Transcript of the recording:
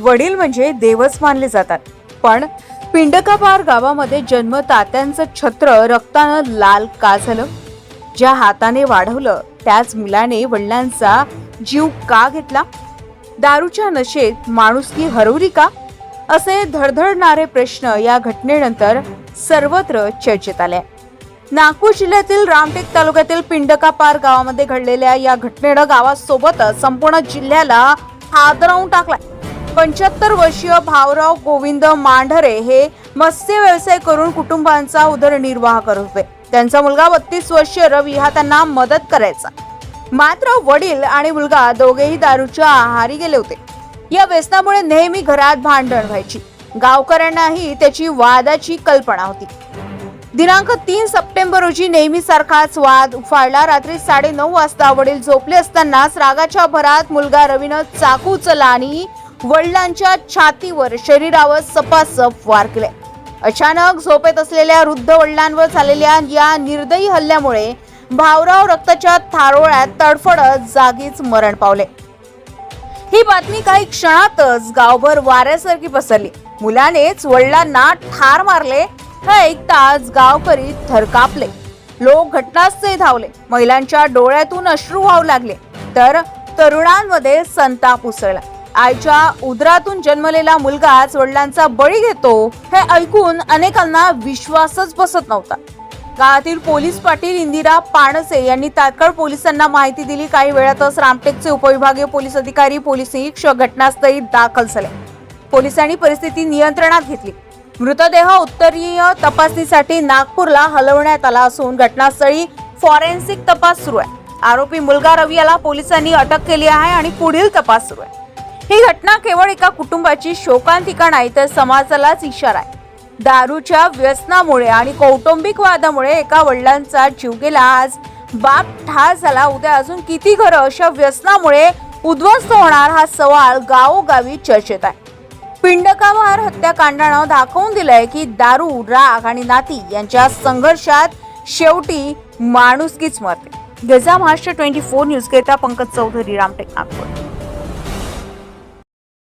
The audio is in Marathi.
वडील म्हणजे देवच मानले जातात. पण पिंडकापार गावामध्ये जन्म तात्यांचं छत्र रक्तानं लाल का झालं? ज्या हाताने वाढवलं त्याच मुलाने वडिलांचा जीव का घेतला? दारूच्या नशेत माणुसकी हरवली का? असे धडधडणारे प्रश्न या घटनेनंतर सर्वत्र चर्चेत आले. नागपूर जिल्ह्यातील रामटेक तालुक्यातील पिंडकापार गावामध्ये घडलेल्या या घटनेनं गावासोबतच संपूर्ण जिल्ह्याला हादरवून टाकलाय. पंच्याहत्तर वर्षीय भावराव गोविंद मांढरे हे मत्स्य व्यवसाय करून कुटुंबांचा उदरनिर्वाह करत होते. त्यांचा मुलगा बत्तीस वर्षीय रवी हा त्यांना मदत करायचा. मात्र वडील आणि मुलगा दोघेही दारूच्या आहारी गेले होते. या व्यसनामुळे नेहमी घरात भांडण व्हायची. गावकऱ्यांनाही त्याची वादाची कल्पना होती. दिनांक तीन सप्टेंबर रोजी नेहमीसारखाच वाद उफाळला. रात्री साडे नऊ वाजता वडील झोपले असतानाच रागाच्या भरात मुलगा रवीनं चाकू उचलला आणि वडिलांच्या छातीवर शरीरावर सपासप वार केले. अचानक झोपेत असलेल्या वृद्ध वडिलांवर झालेल्या या निर्दयी हल्ल्यामुळे भावराव रक्ताच्या थारोळ्यात तडफडत जागीच मरण पावले. ही बातमी काही क्षणातच गावभर वाऱ्यासारखी पसरली. मुलानेच वडिलांना ठार मारले. हे ऐकताच गावकरी थरकापले लोक घटनास्थळी धावले. महिलांच्या डोळ्यातून अश्रू व्हावू लागले. तर तरुणांमध्ये संताप उसळला. आईच्या उदरातून जन्मलेला मुलगाच वडिलांचा बळी घेतो हे ऐकून अनेकांना विश्वासच बसत नव्हता. गावातील पोलीस पाटील इंदिरा पाणसे यांनी तात्काळ पोलिसांना माहिती दिली. काही वेळातच रामटेकचे उपविभागीय पोलीस अधिकारी पोलीस निरीक्षक घटनास्थळी दाखल झाले. पोलिसांनी परिस्थिती नियंत्रणात घेतली. मृतदेह उत्तरीय तपासणीसाठी नागपूरला हलवण्यात आला असून घटनास्थळी फॉरेन्सिक तपास सुरू आहे. आरोपी मुलगा रवी याला पोलिसांनी अटक केली आहे आणि पुढील तपास सुरू आहे. ही घटना केवळ एका कुटुंबाची शोकांतिका नाही तर समाजालाच इशारा आहे. दारूच्या व्यसनामुळे आणि कौटुंबिक वादामुळे एका वडिलांचा जीव गेला. आज बाप ठार झाला. उद्या अजून किती घरं अशा व्यसनामुळे उद्ध्वस्त होणार हा सवाल गावोगावी चर्चेत आहे. पिंडकावार हत्याकांडानं दाखवून दिलंय की दारू राग आणि नाती यांच्या संघर्षात शेवटी माणुसकीच मरते. गजा महाराष्ट्र ट्वेंटी फोर न्यूज करिता पंकज चौधरी रामटेक नागपूर.